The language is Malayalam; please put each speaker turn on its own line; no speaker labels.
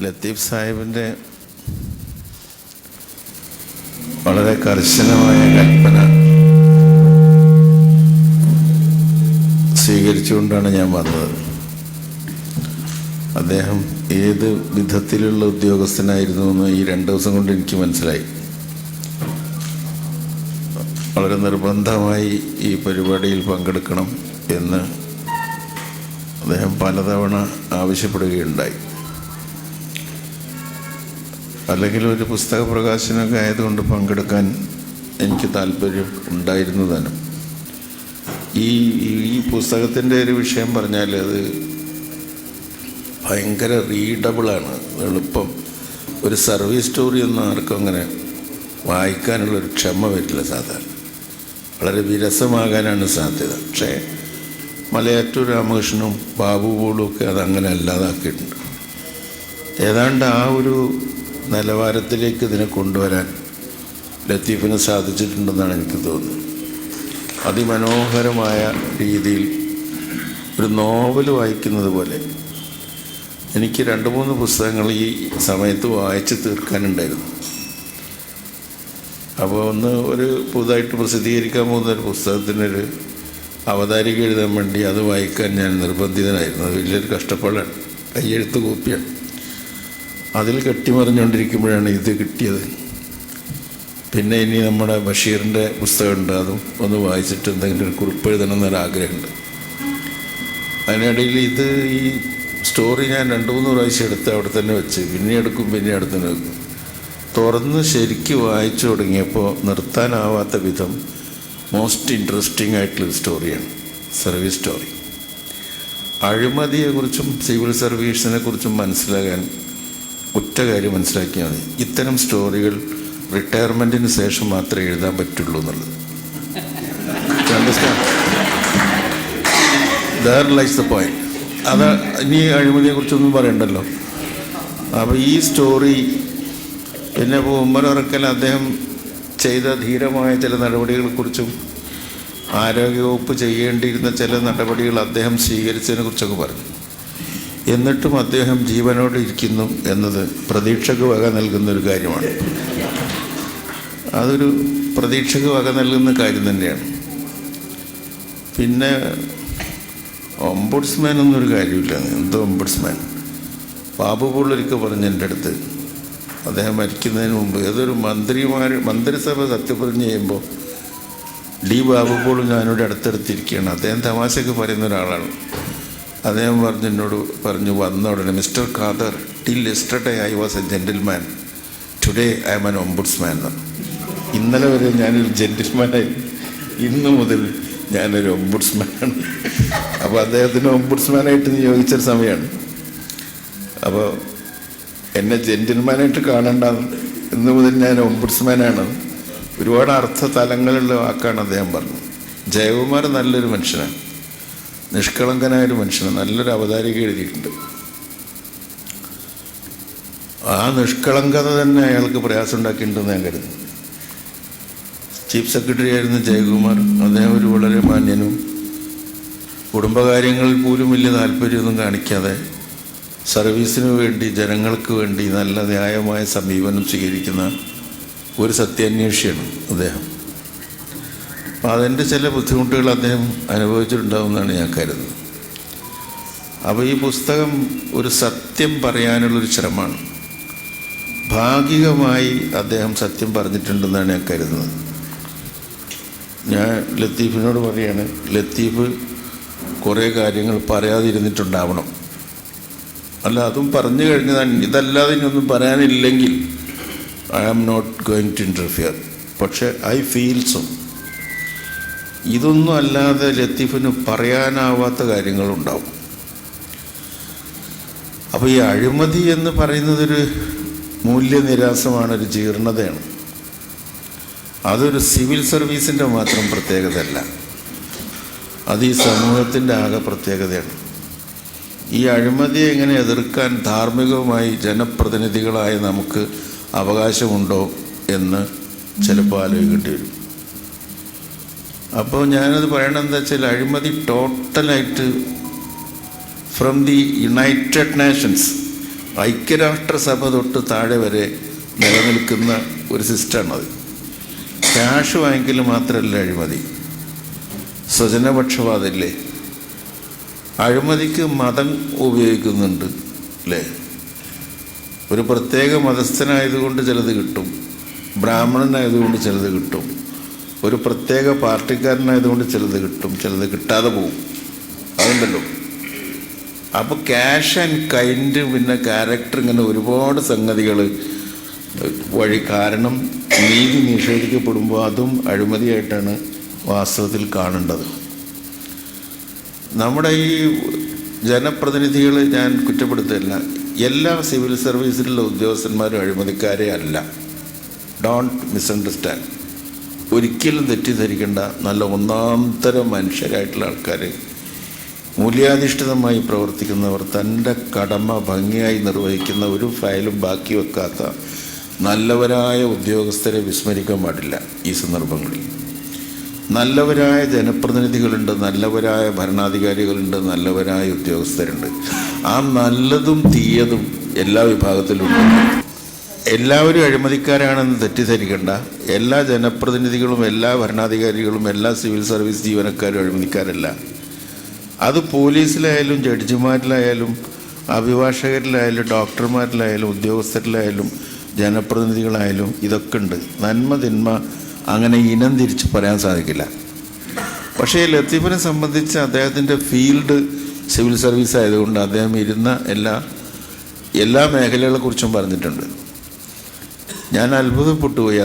ലത്തീഫ് സാഹിബിന്റെ വളരെ കർശനമായ കൽപ്പന സ്വീകരിച്ചുകൊണ്ടാണ് ഞാൻ വന്നത്. അദ്ദേഹം ഏത് വിധത്തിലുള്ള ഉദ്യോഗസ്ഥനായിരുന്നു എന്ന് ഈ രണ്ട് ദിവസം കൊണ്ട് എനിക്ക് മനസ്സിലായി. വളരെ നിർബന്ധമായി ഈ പരിപാടിയിൽ പങ്കെടുക്കണം എന്ന് അദ്ദേഹം പലതവണ ആവശ്യപ്പെടുകയുണ്ടായി. അല്ലെങ്കിൽ ഒരു പുസ്തക പ്രകാശനമൊക്കെ ആയതുകൊണ്ട് പങ്കെടുക്കാൻ എനിക്ക് താല്പര്യം ഉണ്ടായിരുന്നു തന്നെ. ഈ ഈ പുസ്തകത്തിന്റെ ഒരു വിഷയം പറഞ്ഞാൽ അത് ഭയങ്കര റീഡബിളാണ് എളുപ്പം. ഒരു സർവീസ് സ്റ്റോറി ഒന്നും ആർക്കും അങ്ങനെ വായിക്കാനുള്ളൊരു ക്ഷമ വരില്ല സാധാരണ. വളരെ വിരസമാകാനാണ് സാധ്യത. പക്ഷേ മലയാറ്റൂർ രാമകൃഷ്ണനും ബാബു പോളും ഒക്കെ അതങ്ങനെ അല്ലാതാക്കിയിട്ടുണ്ട്. ഏതാണ്ട് ആ ഒരു നിലവാരത്തിലേക്ക് ഇതിനെ കൊണ്ടുവരാൻ ലത്തീഫിന് സാധിച്ചിട്ടുണ്ടെന്നാണ് എനിക്ക് തോന്നുന്നത്. അതിമനോഹരമായ രീതിയിൽ ഒരു നോവൽ വായിക്കുന്നത് പോലെ എനിക്ക് രണ്ട് മൂന്ന് പുസ്തകങ്ങൾ ഈ സമയത്ത് വായിച്ച് തീർക്കാനുണ്ടായിരുന്നു. അപ്പോൾ ഒന്ന് ഒരു പുതുതായിട്ട് പ്രസിദ്ധീകരിക്കാൻ പോകുന്ന ഒരു പുസ്തകത്തിനൊരു അവതാരിക എഴുതാൻ വേണ്ടി അത് വായിക്കാൻ ഞാൻ നിർബന്ധിതനായിരുന്നു. അത് വലിയൊരു കഷ്ടപ്പാടാണ്. കയ്യെഴുത്ത് കോപ്പിയാണ്. അതിൽ കെട്ടിമറിഞ്ഞുകൊണ്ടിരിക്കുമ്പോഴാണ് ഇത് കിട്ടിയത്. പിന്നെ ഇനി നമ്മുടെ ബഷീറിന്റെ പുസ്തകമുണ്ട്. അതും ഒന്ന് വായിച്ചിട്ട് എന്തെങ്കിലും കുറിപ്പ് എഴുതണം എന്നൊരാഗ്രഹമുണ്ട്. അതിനിടയിൽ ഇത് ഈ സ്റ്റോറി ഞാൻ രണ്ട് മൂന്ന് പ്രാവശ്യം എടുത്ത് അവിടെ തന്നെ വെച്ച്. പിന്നെ എടുക്കും പിന്നെ അടുത്ത് തന്നെ വെക്കും. തുറന്ന് ശരിക്ക് വായിച്ചു തുടങ്ങിയപ്പോൾ നിർത്താനാവാത്ത വിധം മോസ്റ്റ് ഇൻട്രസ്റ്റിംഗ് ആയിട്ടുള്ള സ്റ്റോറിയാണ് സർവീസ് സ്റ്റോറി അഴിമതിയെക്കുറിച്ചും സിവിൽ സർവീസിനെ കുറിച്ചും മനസ്സിലാകാൻ ഒറ്റ കാര്യം മനസ്സിലാക്കിയാൽ മതി. ഇത്തരം സ്റ്റോറികൾ റിട്ടയർമെന്റിന് ശേഷം മാത്രമേ എഴുതാൻ പറ്റുള്ളൂ എന്നുള്ളത്. ദർ ലൈസ് ദ പോയിന്റ് അത് ഇനി അഴിമതിയെ കുറിച്ചൊന്നും പറയണ്ടല്ലോ. അപ്പോൾ ഈ സ്റ്റോറി പിന്നെ ഇപ്പോൾ അദ്ദേഹം ചെയ്ത ധീരമായ ചില നടപടികളെക്കുറിച്ചും ആരോഗ്യവകുപ്പ് ചെയ്യേണ്ടിയിരുന്ന ചില നടപടികൾ അദ്ദേഹം സ്വീകരിച്ചതിനെ കുറിച്ചൊക്കെ പറഞ്ഞു. എന്നിട്ടും അദ്ദേഹം ജീവനോട് ഇരിക്കുന്നു എന്നത് പ്രതീക്ഷക്ക് വക നൽകുന്ന ഒരു കാര്യമാണ്. അതൊരു പ്രതീക്ഷക്ക് വക നൽകുന്ന കാര്യം തന്നെയാണ്. പിന്നെ ഒംബുഡ്സ്മാൻ എന്നൊരു കാര്യമില്ല. എന്തോ ഒംബുഡ്സ്മാൻ ബാബു പോളൊരിക്കൽ പറഞ്ഞു എന്റെ അടുത്ത്. അദ്ദേഹം മരിക്കുന്നതിന് മുമ്പ് ഏതൊരു മന്ത്രിമാർ മന്ത്രിസഭ സത്യപ്രതിജ്ഞ ചെയ്യുമ്പോൾ ഡി ബാബു പോളും ഞാനിവിടെ അടുത്തടുത്തിരിക്കുകയാണ് അദ്ദേഹം തമാശയൊക്കെ പറയുന്ന ഒരാളാണ്. അദ്ദേഹം പറഞ്ഞു എന്നോട് പറഞ്ഞു വന്ന ഉടനെ mister Khader till yesterday I was a gentleman today I am an ombudsman എന്ന് ഇന്നലെ വരെ ഞാനൊരു ജെന്റിൽമാനായി ഇന്ന് മുതൽ ഞാനൊരു ഒംബുഡ്സ്മാനാണ് അപ്പോൾ അദ്ദേഹത്തിന് ഒംബുഡ്സ്മാനായിട്ട് നിയോഗിച്ച സമയമാണ്. അപ്പോൾ എന്നെ ജെന്റിൽമാനായിട്ട് കാണണ്ട ഇന്ന് മുതൽ ഞാൻ ഒംബുഡ്സ്മാനാണ് ഒരുപാട് അർത്ഥ തലങ്ങളുള്ള വാക്കാണ് അദ്ദേഹം പറഞ്ഞത്. ജയകുമാർ നല്ലൊരു മനുഷ്യനാണ്. നിഷ്കളങ്കനായ ഒരു മനുഷ്യനാണ് നല്ലൊരു അവതാരിക എഴുതിയിട്ടുണ്ട്. ആ നിഷ്കളങ്കത തന്നെ അയാൾക്ക് പ്രയാസം ഉണ്ടാക്കിയിട്ടുണ്ടെന്ന് ഞാൻ കരുതുന്നു. ചീഫ് സെക്രട്ടറി ആയിരുന്ന ജയകുമാർ അദ്ദേഹം ഒരു വളരെ മാന്യനും കുടുംബകാര്യങ്ങളിൽ പോലും വലിയ താല്പര്യമൊന്നും കാണിക്കാതെ സർവീസിന് വേണ്ടി ജനങ്ങൾക്ക് വേണ്ടി നല്ല ന്യായമായ സമീപനം സ്വീകരിക്കുന്ന ഒരു സത്യാന്വേഷിയാണ് അദ്ദേഹം. അപ്പോൾ അതിന്റെ ചില ബുദ്ധിമുട്ടുകൾ അദ്ദേഹം അനുഭവിച്ചിട്ടുണ്ടാവുമെന്നാണ് ഞാൻ കരുതുന്നത്. അപ്പോൾ ഈ പുസ്തകം ഒരു സത്യം പറയാനുള്ളൊരു ശ്രമമാണ്. ഭാഗികമായി അദ്ദേഹം സത്യം പറഞ്ഞിട്ടുണ്ടെന്നാണ് ഞാൻ കരുതുന്നത്. ഞാൻ ലത്തീഫിനോട് പറയാണ് ലത്തീഫ് കുറേ കാര്യങ്ങൾ പറയാതിരുന്നിട്ടുണ്ടാവണം. അല്ല അതും പറഞ്ഞു കഴിഞ്ഞാൽ ഇതല്ലാതെ ഇനിയൊന്നും പറയാനില്ലെങ്കിൽ I am not going to interfere. പക്ഷേ ഐ ഫീൽ സോ. ഇതൊന്നും അല്ലാതെ ലത്തീഫിന് പറയാനാവാത്ത കാര്യങ്ങളുണ്ടാവും. അപ്പോൾ ഈ അഴിമതി എന്ന് പറയുന്നതൊരു മൂല്യനിരാസമാണ് ഒരു ജീർണതയാണ്. അതൊരു സിവിൽ സർവീസിന്റെ മാത്രം പ്രത്യേകതയല്ല. അത് ഈ സമൂഹത്തിന്റെ ആകെ പ്രത്യേകതയാണ്. ഈ അഴിമതിയെ എങ്ങനെ എതിർക്കാൻ ധാർമ്മികവുമായി ജനപ്രതിനിധികളായ നമുക്ക് അവകാശമുണ്ടോ എന്ന് ചിലപ്പോൾ ആലോചിക്കേണ്ടി വരും. അപ്പോൾ ഞാനത് പറയണത് എന്താ വെച്ചാൽ അഴിമതി ടോട്ടലായിട്ട് ഫ്രം ദി യുണൈറ്റഡ് നേഷൻസ് ഐക്യരാഷ്ട്രസഭ തൊട്ട് താഴെ വരെ നിലനിൽക്കുന്ന ഒരു സിസ്റ്റമാണത്. ക്യാഷ് വാങ്ങിക്കൽ മാത്രമല്ല അഴിമതി. സ്വജനപക്ഷപാതമില്ലേ അഴിമതിക്ക് മതം ഉപയോഗിക്കുന്നുണ്ട് അല്ലേ? ഒരു പ്രത്യേക മതസ്ഥനായതുകൊണ്ട് ചിലത് കിട്ടും ബ്രാഹ്മണനായതുകൊണ്ട് ചിലത് കിട്ടും. ഒരു പ്രത്യേക പാർട്ടിക്കാരനായതുകൊണ്ട് ചിലത് കിട്ടും ചിലത് കിട്ടാതെ പോകും. അതുണ്ടല്ലോ. അപ്പോൾ ക്യാഷ് ആൻഡ് കൈൻഡ് പിന്നെ ക്യാരക്ടർ ഇങ്ങനെ ഒരുപാട് സംഗതികൾ വഴി കാരണം നീതി നിഷേധിക്കപ്പെടുമ്പോൾ അതും അഴിമതിയായിട്ടാണ് വാസ്തവത്തിൽ കാണേണ്ടത്. നമ്മുടെ ഈ ജനപ്രതിനിധികൾ ഞാൻ കുറ്റപ്പെടുത്തില്ല എല്ലാ സിവിൽ സർവീസിലുള്ള ഉദ്യോഗസ്ഥന്മാരും അഴിമതിക്കാരെ അല്ല. ഡോണ്ട് മിസ്അണ്ടർസ്റ്റാൻഡ് ഒരിക്കലും തെറ്റിദ്ധരിക്കേണ്ട നല്ല ഒന്നാം തരം മനുഷ്യരായിട്ടുള്ള ആൾക്കാർ മൂല്യാധിഷ്ഠിതമായി പ്രവർത്തിക്കുന്നവർ തന്റെ കടമ ഭംഗിയായി നിർവഹിക്കുന്ന ഒരു ഫയലും ബാക്കി വെക്കാത്ത നല്ലവരായ ഉദ്യോഗസ്ഥരെ വിസ്മരിക്കാൻ പാടില്ല ഈ സന്ദർഭങ്ങളിൽ. നല്ലവരായ ജനപ്രതിനിധികളുണ്ട് നല്ലവരായ ഭരണാധികാരികളുണ്ട് നല്ലവരായ ഉദ്യോഗസ്ഥരുണ്ട്. ആ നല്ലതും തീയതും എല്ലാ വിഭാഗത്തിലും ഉണ്ട് എല്ലാവരും അഴിമതിക്കാരാണെന്ന് തെറ്റിദ്ധരിക്കേണ്ട. എല്ലാ ജനപ്രതിനിധികളും എല്ലാ ഭരണാധികാരികളും എല്ലാ സിവിൽ സർവീസ് ജീവനക്കാരും അഴിമതിക്കാരല്ല. അത് പോലീസിലായാലും ജഡ്ജിമാരിലായാലും അഭിഭാഷകരിലായാലും ഡോക്ടർമാരിലായാലും ഉദ്യോഗസ്ഥരിലായാലും ജനപ്രതിനിധികളായാലും ഇതൊക്കെ ഉണ്ട്. നന്മ തിന്മ അങ്ങനെ ഇനം തിരിച്ച് പറയാൻ സാധിക്കില്ല. പക്ഷേ ലത്തീഫിനെ സംബന്ധിച്ച് അദ്ദേഹത്തിന്റെ ഫീൽഡ് സിവിൽ സർവീസ് ആയതുകൊണ്ട് അദ്ദേഹം ഇരുന്ന എല്ലാ എല്ലാ മേഖലകളെക്കുറിച്ചും പറഞ്ഞിട്ടുണ്ട്. ഞാൻ അത്ഭുതപ്പെട്ടു പോയി.